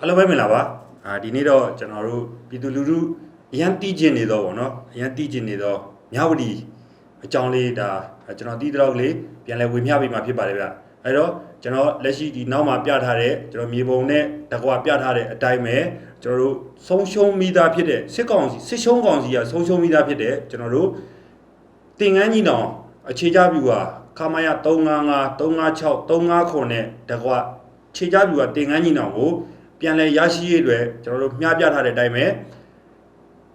အားလုံးပဲမင်္ဂလာပါအာဒီနေ့တော့ကျွန်တော်တို့ပြည်သူလူထုအရန်တီးကျင်နေတော့ဗောနော်အရန်တီးကျင်နေတော့မြဝတီအကြောင်းလေးဒါကျွန်တော်တီးတော့လေးပြန်လဲဝေမျှပေးမှာဖြစ်ပါတယ်ဗျအဲတော့ကျွန်တော်လက်ရှိဒီနောက်မှာပြထားတဲ့ကျွန်တော်မြေပုံနဲ့တကွာပြထားတဲ့အတိုင်းပဲကျွန်တော်တို့ဆုံးရှုံးမိသားဖြစ်တဲ့စစ်ကောင်စီစစ်ရှုံးကောင်စီကဆုံးရှုံးမိသားဖြစ်တဲ့ကျွန်တော်တို့တင်ငန်းကြီးတောင်အခြေချပြူဟာခမာယ355 356 359နဲ့တကွခြေချပြူဟာတင်ငန်းကြီးတောင်ကို ပြန်လဲရရှိရတဲ့ကျွန်တော်တို့မျှပြထားတဲ့အတိုင်းပဲ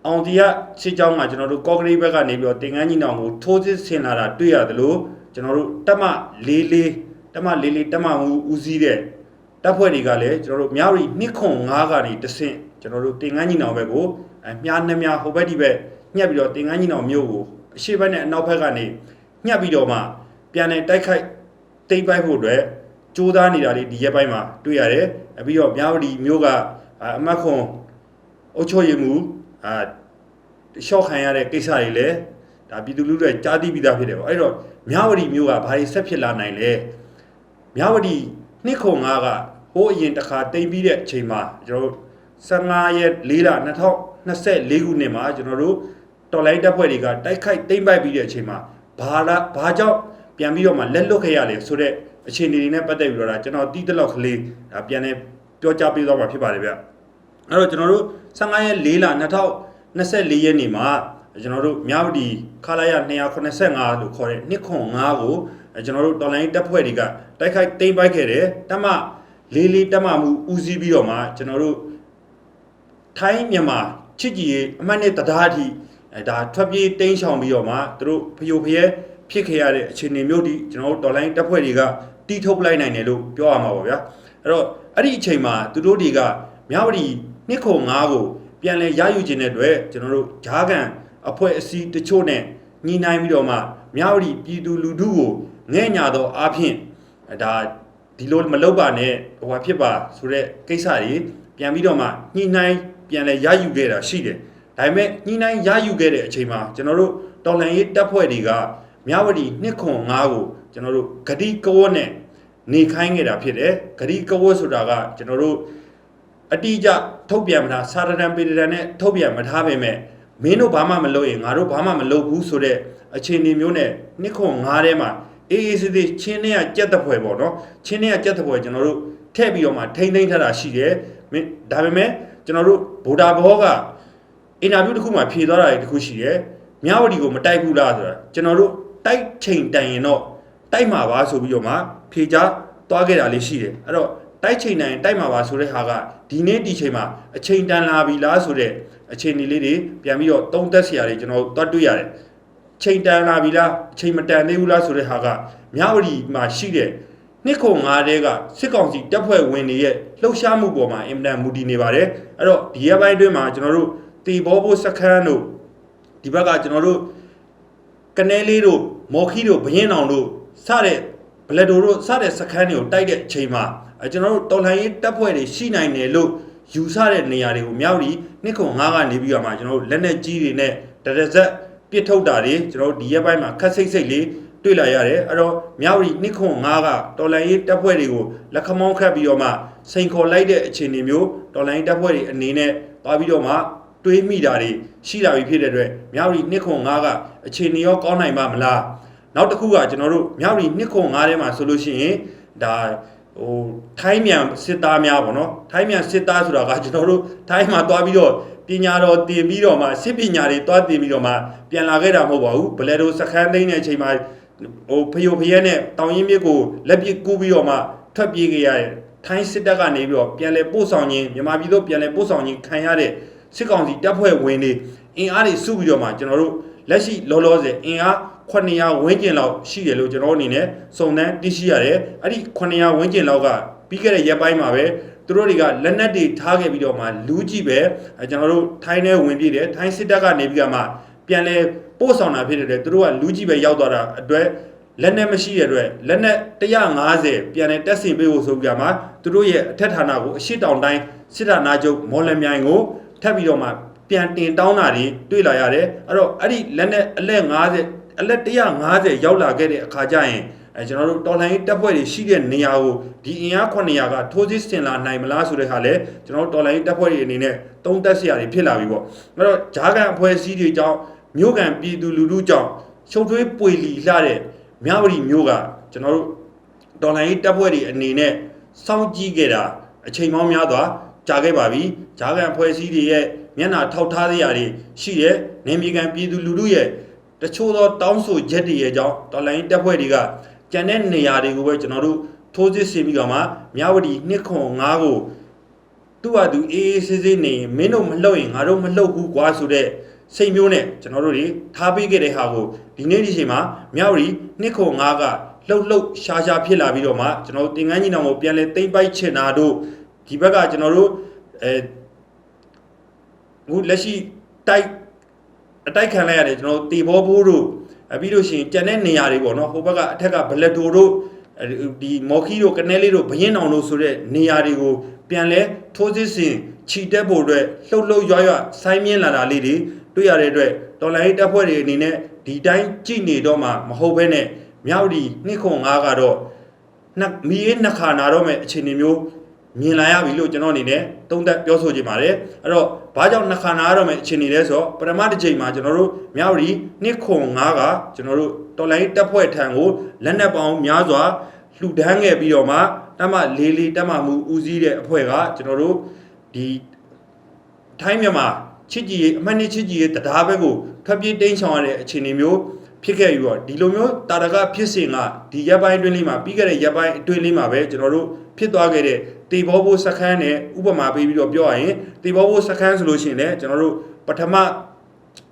အောင်တီကခြေချောင်းကကျွန်တော်တို့ကော့ကရိတ်ဘက်ကနေပြီးတော့တင်ငန်းကြီးတောင်ကိုထိုးစစ်ဆင်လာတာတွေ့ရတယ်လို့ကျွန်တော်တို့တက်မ44တက်မ44တက်မဦးစီးတဲ့တပ်ဖွဲ့တွေကလည်းကျွန်တော်တို့မြောက်ရီ2ခွန်5ကနေတဆင့်ကျွန်တော်တို့တင်ငန်းကြီးတောင်ဘက်ကိုအမြားနှမြဟိုဘက်ဒီဘက်ညှက်ပြီးတော့တင်ငန်းကြီးတောင်မြို့ကိုအရှိဘက်နဲ့အနောက်ဘက်ကနေညှပ်ပြီးတော့မှပြန်လည်တိုက်ခိုက်တိတ်ပိုက်ဖို့အတွက် ကြိုးစားနေတာလေးဒီရက်ပိုင်းမှာတွေ့ရတယ်။ပြီးတော့မြဝတီမြို့ကအမတ်ခွန်အုတ်ချောရည်မှုအာရှော့ခံရတဲ့ကိစ္စတွေလည်းဒါပြည်သူလူထုတွေကြားသိပြီးသားဖြစ်တယ်ပေါ့။အဲ့တော့မြဝတီမြို့ကဘာတွေဆက်ဖြစ်လာနိုင်လဲ။မြဝတီနှစ်ခုငါကဟိုးအရင်တစ်ခါတိမ်ပြီးတဲ့အချိန်မှာကျွန်တော်တို့15ရက်4လ2024ခုနှစ်မှာကျွန်တော်တို့တော်လိုင်းတပ်ဖွဲ့တွေကတိုက်ခိုက်သိမ်းပိုက်ပြီးတဲ့အချိန်မှာဘာလာဘာကြောင့်ပြန်ပြီးတော့မှလက်လွတ်ခဲ့ရလဲဆိုတော့ အခြေအနေတွေနဲ့ပတ်သက်ပြီးတော့ဒါကျွန်တော်တီးတက်လောက်ကလေးဒါပြန်နေပြောကြားပေးသွားမှာဖြစ်ပါတယ်ဗျအဲ့တော့ကျွန်တော်တို့15ရက်4လ2024ရက်နေ့မှာကျွန်တော်တို့မြဝတီခလာရ285လို့ခေါ်တဲ့နှစ်ခွန်5ကိုကျွန်တော်တို့တော်လိုင်းတပ်ဖွဲ့တွေကတိုက်ခိုက်သိမ်းပိုက်ခဲ့တယ်တမလေးလေးတမမှုဦးစီးပြီးတော့မှကျွန်တော်တို့ထိုင်းမြန်မာချစ်ကြည်ရေးအမှတ်နဲ့တရားအထိအဲဒါထွက်ပြေးတိမ်းရှောင်ပြီးတော့မှသူတို့ဖျို့ဖျဲဖြစ်ခဲ့ရတဲ့အခြေအနေမျိုးဒီကျွန်တော်တို့တော်လိုင်းတပ်ဖွဲ့တွေက တီးထုတ်လိုက်နိုင်တယ်လို့ပြောရမှာပါဗျာအဲ့တော့အဲ့ဒီအချိန်မှာသူတို့တွေကမြဝတီနှစ်ခု5ကိုပြန်လဲရယူခြင်းတဲ့အတွက်ကျွန်တော်တို့ဂျားကန်အဖွဲ့အစည်းတချို့နဲ့ညီနိုင်ပြီးတော့မှမြဝတီပြည်သူလူထုကိုငဲ့ညာသောအားဖြင့်အဲဒါဒီလိုမလုပ်ပါနဲ့ဟိုဟာဖြစ်ပါဆိုတဲ့ကိစ္စတွေပြန်ပြီးတော့မှညှိနှိုင်းပြန်လဲရယူခဲ့တာရှိတယ်ဒါပေမဲ့ညှိနှိုင်းရယူခဲ့တဲ့အချိန်မှာကျွန်တော်တို့တော်လှန်ရေးတပ်ဖွဲ့တွေကမြဝတီနှစ်ခွန်5ကို ကျွန်တော်တို့ဂတိကဝတ်နဲ့နေခိုင်းခဲ့တာဖြစ်တယ်ဂတိကဝတ်ဆိုတာကကျွန်တော်တို့အတိအကျထုတ်ပြန်မထားစာရဒံပေရဒံနဲ့ထုတ်ပြန်မထားပေမဲ့မင်းတို့ဘာမှမလုပ်ရင်ငါတို့ဘာမှမလုပ်ဘူးဆိုတဲ့အခြေအနေမျိုးနဲ့နှစ်ခွန်9ထဲမှာအေးအေးဆေးဆေးချင်းနဲ့ကြက်တပွဲပေါ့နော်ချင်းနဲ့ကြက်တပွဲကျွန်တော်တို့ထည့်ပြီးတော့မှထိမ့်သိမ့်ထားတာရှိတယ်မင်းဒါပေမဲ့ကျွန်တော်တို့ဗုဒ္ဓဘောကအင်တာဗျူးတစ်ခုမှဖြေသွားတာတွေတစ်ခုရှိတယ်မြဝတီကိုမတိုက်ဘူးလားဆိုတာကျွန်တော်တို့တိုက်ချိန်တိုင်ရင်တော့ တိုက်မှာပါဆိုပြီးတော့မှဖြေချသွားခဲ့တာလေးရှိတယ်အဲ့တော့တိုက်ချိန်နိုင်တိုက်မှာပါဆိုတဲ့ဟာကဒီနေ့ဒီချိန်မှာအချိန်တန်လာပြီလားဆိုတဲ့အခြေအနေလေးတွေပြန်ပြီးတော့တုံးသက်စရာတွေကျွန်တော်တို့တွတ်တွေ့ရတယ်ချိန်တန်လာပြီလားအချိန်မတန်သေးဘူးလားဆိုတဲ့ဟာကမြဝတီမှာရှိတဲ့နှစ်ခု၅တဲကစစ်ကောင်စီတပ်ဖွဲ့ဝင်တွေရဲ့လှုပ်ရှားမှုပေါ်မှာအင်မတန်မူတည်နေပါတယ်အဲ့တော့ဒီရက်ပိုင်းအတွင်းမှာကျွန်တော်တို့တီဘောဘိုးစခန်းတို့ဒီဘက်ကကျွန်တော်တို့ကနေလေးတို့မော်ခီတို့ဘရင်အောင်တို့ စတဲ့ဘလက်တိုတို့စတဲ့စခန်းတွေကိုတိုက်တဲ့အချိန်မှာအဲကျွန်တော်တို့တော်လှန်ရေးတပ်ဖွဲ့တွေရှိနိုင်တယ်လို့ယူဆတဲ့နေရာတွေကိုမြောက်ပြီးနှစ်ခွန်၅ကနေပြီးတော့မှကျွန်တော်တို့လက်နက်ကြီးတွေနဲ့တရဇက်ပစ်ထုတ်တာတွေကျွန်တော်တို့ဒီရက်ပိုင်းမှာခက်စိတ်စိတ်လေးတွေ့လာရတယ်အဲ့တော့မြောက်ရီနှစ်ခွန်၅ကတော်လှန်ရေးတပ်ဖွဲ့တွေကိုလက်ခမောင်းခတ်ပြီးတော့မှစိန်ခေါ်လိုက်တဲ့အခြေအနေမျိုးတော်လှန်ရေးတပ်ဖွဲ့တွေအနေနဲ့သွားပြီးတော့မှတွေးမိတာတွေရှိလာပြီဖြစ်တဲ့အတွက်မြောက်ရီနှစ်ခွန်5ကအခြေအနေရောကောင်းနိုင်ပါမလား နောက်တစ်ခုကကျွန်တော်တို့မြောက်ရီနှစ်ခွန်5ထဲမှာဆိုလို့ရှိရင်ဒါဟိုထိုင်းမြန်စစ်သားများပေါ့နော်ထိုင်းမြန်စစ်သားဆိုတာကကျွန်တော်တို့ထိုင်းမှာသွားပြီးတော့ပညာတော်တင်ပြီးတော့မှစစ်ပညာတွေသွားတင်ပြီးတော့မှပြန်လာခဲ့တာမဟုတ်ပါဘူးဘလက်တို့စခန်းသိမ်းတဲ့အချိန်မှာဟိုဖယိုဖယက်နဲ့တောင်ရင်မြစ်ကိုလက်ပစ်ကူးပြီးတော့မှထွက်ပြေးခဲ့ရတဲ့ထိုင်းစစ်တပ်ကနေပြီးတော့ပြန်လဲပို့ဆောင်ခြင်းမြန်မာပြည်တို့ပြန်လဲပို့ဆောင်ခြင်းခံရတဲ့စစ်ကောင်စီတပ်ဖွဲ့ဝင်တွေအင်အားတွေစုပြီးတော့မှကျွန်တော်တို့လက်ရှိလောလောဆယ်အင်အား 900ဝန်းကျင်လောက်ရှိတယ်လို့ကျွန်တော်အနေနဲ့စုံစမ်းသိရှိရတယ်အဲ့ဒီ900ဝန်းကျင်လောက်ကပြီးခဲ့တဲ့ရက်ပိုင်းမှာပဲသူတို့တွေကလက်နက်တွေထားခဲ့ပြီးတော့မှလူကြီးပဲအဲကျွန်တော်တို့ထိုင်းထဲဝင်ပြေးတယ်ထိုင်းစစ်တပ်ကနေပြီးတော့မှပြန်လဲပို့ဆောင်တာဖြစ်တဲ့အတွက်သူတို့ကလူကြီးပဲရောက်သွားတာအတွက်လက်နက်မရှိတဲ့အတွက်လက်နက်150ပြန်လဲတက်ဆင်ပေးဖို့ဆိုပြီးတော့မှသူတို့ရဲ့အထက်ဌာနကိုအရှိတောင်တိုင်းစစ်ဌာနချုပ်မော်လမြိုင်ကိုထပ်ပြီးတော့မှပြန်တင်တောင်းတာတွေတွေ့လာရတယ်အဲ့တော့အဲ့ဒီလက်နဲ့အလက်50 အလက်150ရောက်လာခဲ့တဲ့အခါကျရင်အဲကျွန်တော်တို့တော်လိုင်းတပ်ဖွဲ့တွေရှိတဲ့နေရာကိုဒီအင်အား900ကထိုးစစ်ဆင်လာနိုင်မလားဆိုတဲ့ဟာလဲကျွန်တော်တို့တော်လိုင်းတပ်ဖွဲ့တွေအနေနဲ့သုံးသက်စရာတွေဖြစ်လာပြီပေါ့အဲ့တော့ဂျားကန်အဖွဲ့အစည်းတွေကြောင့်မြို့ကန်ပြည်သူလူထုကြောင့်ရှုပ်ထွေးပွေလီလှတဲ့မြဝတီမြို့ကကျွန်တော်တို့တော်လိုင်းတပ်ဖွဲ့တွေအနေနဲ့စောင့်ကြည့်ခဲ့တာအချိန်ပေါင်းများစွာကြာခဲ့ပါပြီဂျားကန်အဖွဲ့အစည်းတွေရဲ့မျက်နှာထောက်ထားစရာတွေရှိတဲ့နေမြေကန်ပြည်သူလူထုရဲ့ တချို့သောတောင်းဆိုချက်တွေရဲ့ကြောင့်တော်လိုင်းတပ်ဖွဲ့တွေကကြံတဲ့နေရာတွေကိုပဲကျွန်တော်တို့ထိုးစစ်ဆင်ပြီးတော့မှမြဝတီနှစ်ခွန်5ကိုသူ့ဟာသူအေးအေးဆေးဆေးနေရင်မင်းတို့မလှုပ်ရင်ငါတို့မလှုပ်ဘူးကွာဆိုတဲ့စိတ်မျိုးနဲ့ကျွန်တော်တို့တွေထားပေးခဲ့တဲ့ဟာကိုဒီနေ့ဒီချိန်မှာမြဝတီနှစ်ခွန်5ကလှုပ်လှုပ်ရှားရှားဖြစ်လာပြီးတော့မှကျွန်တော်တို့တင်ကန်းကြီးနောင်ကိုပြန်လဲတိမ့်ပိုက်ချင်တာတို့ဒီဘက်ကကျွန်တော်တို့အဲအခုလက်ရှိတိုက် အတိုက်ခံလိုက်ရတယ်ကျွန်တော်တို့တေဘောဘိုးတို့အပြီးလို့ရှိရင်ကြံတဲ့နေရာတွေပေါ့နော်ဟိုဘက်ကအထက်ကဘလက်တိုတို့အဲဒီမော်ခီတို့ကနေလေးတို့ဘရင်အောင်တို့ဆိုတဲ့နေရာတွေကိုပြန်လဲထိုးစစ်ဆင်ခြိတက်ဖို့အတွက်လှုပ်လှုပ်ရွရွဆိုင်းမြင်လာတာလေးတွေတွေ့ရတဲ့အတွက်တော်လိုင်းတပ်ဖွဲ့တွေအနေနဲ့ဒီတိုင်းကြည်နေတော့မှမဟုတ်ဘဲနဲ့မြောက်ဒီနှစ်ခွန်၅ကတော့နှစ်မီးနှစ်ခါနာတော့မဲ့အခြေအနေမျိုး မြင်လာရပြီလို့ကျွန်တော်အနေနဲ့သုံးသပ်ပြောဆိုချင်ပါတယ်အဲ့တော့ဘာကြောင့်နှစ်ခါနာရတော့မဲ့အခြေအနေလဲဆိုတော့ပထမတစ်ချိန်မှာကျွန်တော်တို့မြောက်ဒီနှစ်ခွန်၅ကကျွန်တော်တို့တော်လိုင်းတပ်ဖွဲ့ထံကိုလက်နက်ပေါင်းများစွာလှူဒန်းခဲ့ပြီးတော့မှတမလေးလေးတမမှုဦးစီးတဲ့အဖွဲ့ကကျွန်တော်တို့ဒီထိုင်းမြန်မာချစ်ကြည်ရေးအမှတ်နှစ်ချစ်ကြည်ရေးတရားဘက်ကိုထွက်ပြေးတိမ်းချောင်ရတဲ့အခြေအနေမျိုး ဖြစ်ခဲ့ပြီးတော့ဒီလိုမျိုးတာရကဖြစ်စဉ်ကဒီရက်ပိုင်းအတွင်းလေးမှာပြီးခဲ့တဲ့ရက်ပိုင်းအတွင်းလေးမှာပဲကျွန်တော်တို့ဖြစ်သွားခဲ့တဲ့တေဘောဘိုးစခန်းနဲ့ဥပမာပေးပြီးတော့ပြောရရင်တေဘောဘိုးစခန်းဆိုလို့ရှိရင်လည်းကျွန်တော်တို့ပထမ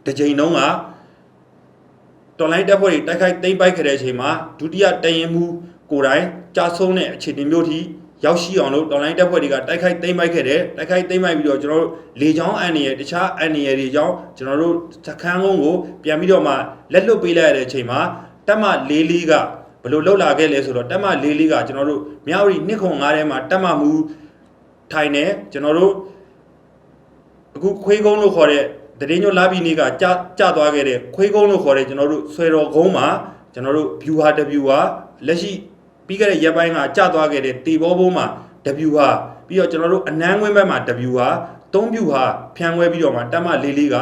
တစ်ချိန်တုန်းကတော်လိုင်းတပ်ဖွဲ့တွေတိုက်ခိုက်သိမ်းပိုက်ခဲ့တဲ့အချိန်မှာဒုတိယတရင်မှုကိုယ်တိုင်ကြာဆုံးတဲ့အခြေအနေမျိုးထိ ရောက်ရှိအောင်လို့တော်လိုင်းတပ်ဖွဲ့တွေကတိုက်ခိုက်သိမ်းပိုက်ခဲ့တယ်တိုက်ခိုက်သိမ်းပိုက်ပြီးတော့ကျွန်တော်တို့လေချောင်းအန်ရယ်တခြားအန်ရယ်တွေကြောင့်ကျွန်တော်တို့စခန်းကုန်းကိုပြန်ပြီးတော့မှလက်လွတ်ပေးလိုက်ရတဲ့အချိန်မှာတက်မလေးလေးကဘယ်လိုလှုပ်လာခဲ့လဲဆိုတော့တက်မလေးလေးကကျွန်တော်တို့မြောက်ရီနှစ်ခွန်ငါးထဲမှာတက်မမူထိုင်နေကျွန်တော်တို့အခုခွေးကုန်းလို့ခေါ်တဲ့တရင်ညိုလာပြီးနေကကြကြသွားခဲ့တဲ့ခွေးကုန်းလို့ခေါ်တဲ့ကျွန်တော်တို့ဆွေတော်ကုန်းမှာကျွန်တော်တို့ view ဟာ W ဟာလက်ရှိ ပြီးခဲ့တဲ့ရက်ပိုင်းကကြာသွားခဲ့တဲ့တေဘောဘုံးမှာ W ဟာပြီးတော့ကျွန်တော်တို့အနန်းဝင်းဘက်မှာ W ဟာသုံးပြူဟာဖြန်ခွဲပြီးတော့မှတက်မလေးလေးက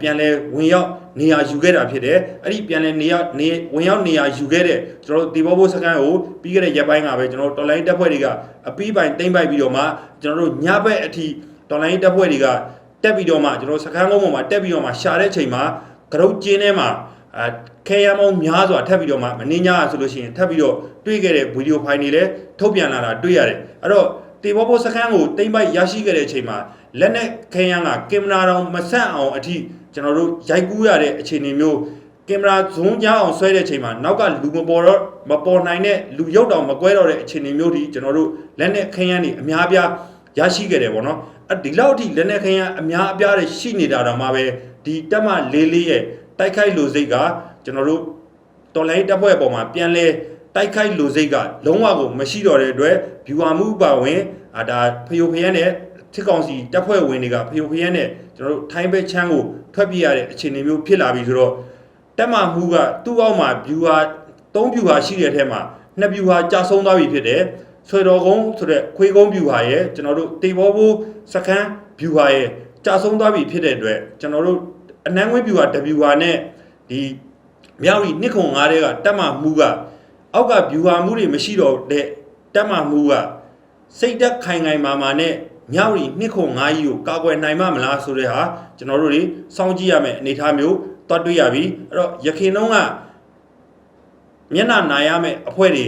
ပြန်လဲဝင်ရောက်နေရာယူခဲ့တာဖြစ်တယ်အဲ့ဒီပြန်လဲနေရာနေဝင်ရောက်နေရာယူခဲ့တဲ့ကျွန်တော်တို့တေဘောဘုံးစကန်ကိုပြီးခဲ့တဲ့ရက်ပိုင်းကပဲကျွန်တော်တို့တော်လိုင်းတပ်ဖွဲ့တွေကအပီးပိုင်တိမ့်ပိုက်ပြီးတော့မှကျွန်တော်တို့ညဘက်အထိတော်လိုင်းတပ်ဖွဲ့တွေကတက်ပြီးတော့မှကျွန်တော်တို့စကန်ကုန်းပေါ်မှာတက်ပြီးတော့မှရှာတဲ့ချိန်မှာကရုတ်ကျင်းထဲမှာအဲ ခဲရမောင်းများစွာထပ်ပြီးတော့မှမင်းညာဆိုလို့ရှိရင်ထပ်ပြီးတော့တွေ့ခဲ့တဲ့ဗီဒီယိုဖိုင်တွေလည်းထုတ်ပြန်လာတာတွေ့ရတယ်အဲ့တော့တေဘောဘောစခန်းကိုတိမ့်ပိုက်ရရှိခဲ့တဲ့အချိန်မှာလက်နဲ့ခဲရန်ကကင်မရာတော်မဆက်အောင်အထိကျွန်တော်တို့ရိုက်ကူးရတဲ့အခြေအနေမျိုးကင်မရာဇွန်းကြားအောင်ဆွဲတဲ့အချိန်မှာနောက်ကလူမပေါ်တော့မပေါ်နိုင်တဲ့လူရုပ်တော်မကွဲတော့တဲ့အခြေအနေမျိုးထိကျွန်တော်တို့လက်နဲ့ခဲရန်တွေအများပြားရရှိခဲ့တယ်ပေါ့နော်အဲ့ဒီလောက်အထိလက်နဲ့ခဲရန်အများအပြားတွေရှိနေတာတော့မှပဲဒီတက်မလေးလေးရဲ့တိုက်ခိုက်လူစိတ်က ကျွန်တော်တို့တော်လိုင်းတပ်ဖွဲ့အပေါ်မှာပြန်လဲတိုက်ခိုက်လူစိတ်ကလုံးဝကိုမရှိတော့တဲ့အတွက်ဗျူဟာမှုပါဝင်အာဒါဖယိုဖယန်းနဲ့စစ်ကောင်စီတပ်ဖွဲ့ဝင်တွေကဖယိုဖယန်းနဲ့ကျွန်တော်တို့ထိုင်းဘက်ချမ်းကိုထွက်ပြေးရတဲ့အခြေအနေမျိုးဖြစ်လာပြီဆိုတော့တက်မှမှုကသူ့အောက်မှာဗျူဟာ၃ဗျူဟာရှိတဲ့အထက်မှာနှစ်ဗျူဟာကြာဆုံးသွားပြီဖြစ်တယ်ဆွေတော်ကုန်းဆိုတဲ့ခွေးကုန်းဗျူဟာရဲ့ကျွန်တော်တို့တေဘောဘူးစခန်းဗျူဟာရဲ့ကြာဆုံးသွားပြီဖြစ်တဲ့အတွက်ကျွန်တော်တို့အနန်းဝင်းဗျူဟာ W ဟာနဲ့ဒီ မြောက်ရီနှစ်ခုံငါးတဲ့ကတက်မှမှုကအောက်ကဗျူဟာမှုတွေမရှိတော့တဲ့တက်မှမှုကစိတ်တက်ခိုင်ခိုင်မာမာနဲ့မြောက်ရီနှစ်ခုံငါးကြီးကိုကာကွယ်နိုင်မမလားဆိုတဲ့ဟာကျွန်တော်တို့တွေစောင့်ကြည့်ရမယ်အနေအထားမျိုးတွတ်တွေ့ရပြီအဲ့တော့ရခင်တုန်းကမျက်နှာနာရမယ့်အဖွဲ့တွေ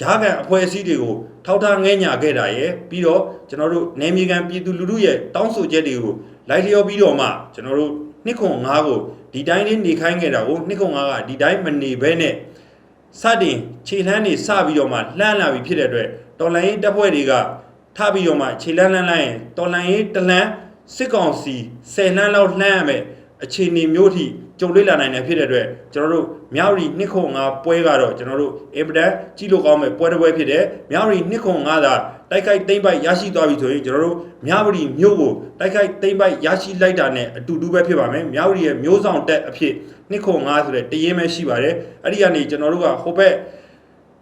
ဂျားကန်အဖွဲ့အစည်းတွေကိုထောက်ထားငဲညာခဲ့တာရယ်ပြီးတော့ကျွန်တော်တို့နေမြေကန်ပြည်သူလူထုရဲ့တောင်းဆိုချက်တွေကိုလိုက်လျောပြီးတော့မှကျွန်တော်တို့ နှစ်ခွန်၅ကိုဒီတိုင်းလေးနေခိုင်းခဲ့တာကိုနှစ်ခွန်၅ကဒီတိုင်းမနေဘဲနဲ့စတင်ခြေလှမ်းတွေစပြီးတော့မှလှမ်းလာပြီးဖြစ်တဲ့အတွက်တော်လိုင်းရေးတပ်ဖွဲ့တွေကထပြီးတော့မှခြေလှမ်းလှမ်းလိုက်ရင်တော်လိုင်းရေးတလန်းစစ်ကောင်စီ10လှမ်းလောက်လှမ်းရမယ်အခြေအနေမျိုးထိ ကြုံတွေ့လာနိုင်တယ်ဖြစ်တဲ့အတွက်ကျွန်တော်တို့မြောက်ရီနှစ်ခွန်၅ပွဲကတော့ကျွန်တော်တို့အင်ပဒန်ကြီးလို့ကောင်းမဲ့ပွဲတစ်ပွဲဖြစ်တယ်မြောက်ရီနှစ်ခွန်၅သာတိုက်ခိုက်သိမ့်ပိုက်ရရှိသွားပြီဆိုရင်ကျွန်တော်တို့မြောက်ရီမြို့ကိုတိုက်ခိုက်သိမ့်ပိုက်ရရှိလိုက်တာနဲ့အတူတူပဲဖြစ်ပါမယ်မြောက်ရီရဲ့မျိုးဆောင်တက်အဖြစ်နှစ်ခွန်၅ဆိုတဲ့တရင်ပဲရှိပါတယ်အဲ့ဒီကနေကျွန်တော်တို့ကဟိုဘက်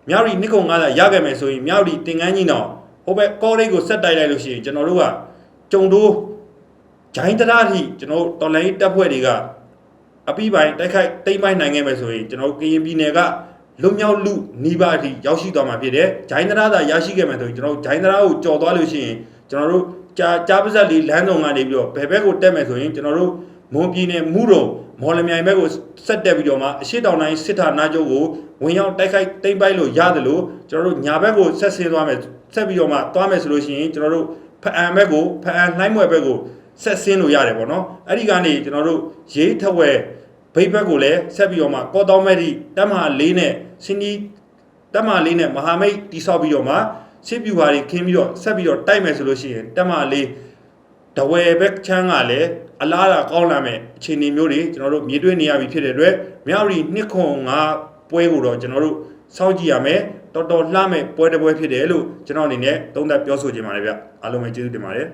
မြောက်ရီနှစ်ခု90ရခဲ့မယ်ဆိုရင်မြောက်ရီတင်ကန်းကြီးတော့ဟိုဘက်ကောရိတ်ကိုဆက်တိုက်လိုက်လို့ရှိရင်ကျွန်တော်တို့ကကြုံတိုးဂျိုင်းတရာထိကျွန်တော်တို့တော်လိုင်းတပ်ဖွဲ့တွေက အပိပိုင်းတိုက်ခိုက်တိမ့်ပိုင်းနိုင်ခဲ့မယ်ဆိုရင်ကျွန်တော်တို့ကရင်ပြည်နယ်ကလွတ်မြောက်လူနီးပါးအထိရောက်ရှိသွားမှာဖြစ်တယ်ဂျိုင်းတရာသာရရှိခဲ့မယ်ဆိုရင်ကျွန်တော်တို့ဂျိုင်းတရာကိုကြော်သွားလို့ရှိရင်ကျွန်တော်တို့ကြာကြားပါဇက်လေးလမ်းဆောင်ကနေပြီးတော့ဘယ်ဘက်ကိုတက်မယ်ဆိုရင်ကျွန်တော်တို့မွန်ပြည်နယ်မူတုံမော်လမြိုင်ဘက်ကိုဆက်တက်ပြီးတော့မှအရှိတောင်တိုင်းစစ်ဌာနချုပ်ကိုဝင်ရောက်တိုက်ခိုက်တိမ့်ပိုက်လို့ရတယ်လို့ကျွန်တော်တို့ညာဘက်ကိုဆက်ဆင်းသွားမယ်ဆက်ပြီးတော့မှသွားမယ်ဆိုလို့ရှိရင်ကျွန်တော်တို့ဖအံဘက်ကိုဖအံနှိုင်းမွယ်ဘက်ကို ဆက်ဆင်းလို့ရတယ်ပေါ့နော်အဲ့ဒီကနေကျွန်တော်တို့ရေးထက်ဝဲဘိတ်ဘက်ကိုလည်းဆက်ပြီးတော့မှကော့တောင်းမဲ့ဒီတက်မဟာ၄နဲ့စင်းဒီတက်မဟာ၄နဲ့မဟာမိတ်တိဆောက်ပြီးတော့မှစစ်ပြူဟာတွေခင်းပြီးတော့ဆက်ပြီးတော့တိုက်မယ်ဆိုလို့ရှိရင်တက်မဟာ၄တဝယ်ဘက်ချမ်းကလည်းအလားအလာကောင်းလာမဲ့အခြေအနေမျိုးတွေကျွန်တော်တို့မြည်တွေ့နေရပြီဖြစ်တဲ့အတွက်မြောက်ရီနှစ်ခွန်ငါပွဲကိုတော့ကျွန်တော်တို့စောင့်ကြည့်ရမယ်တော်တော်လှမဲ့ပွဲတစ်ပွဲဖြစ်တယ်လို့ကျွန်တော်အနေနဲ့သုံးသပ်ပြောဆိုချင်ပါတယ်ဗျအားလုံးပဲကျေးဇူးတင်ပါတယ်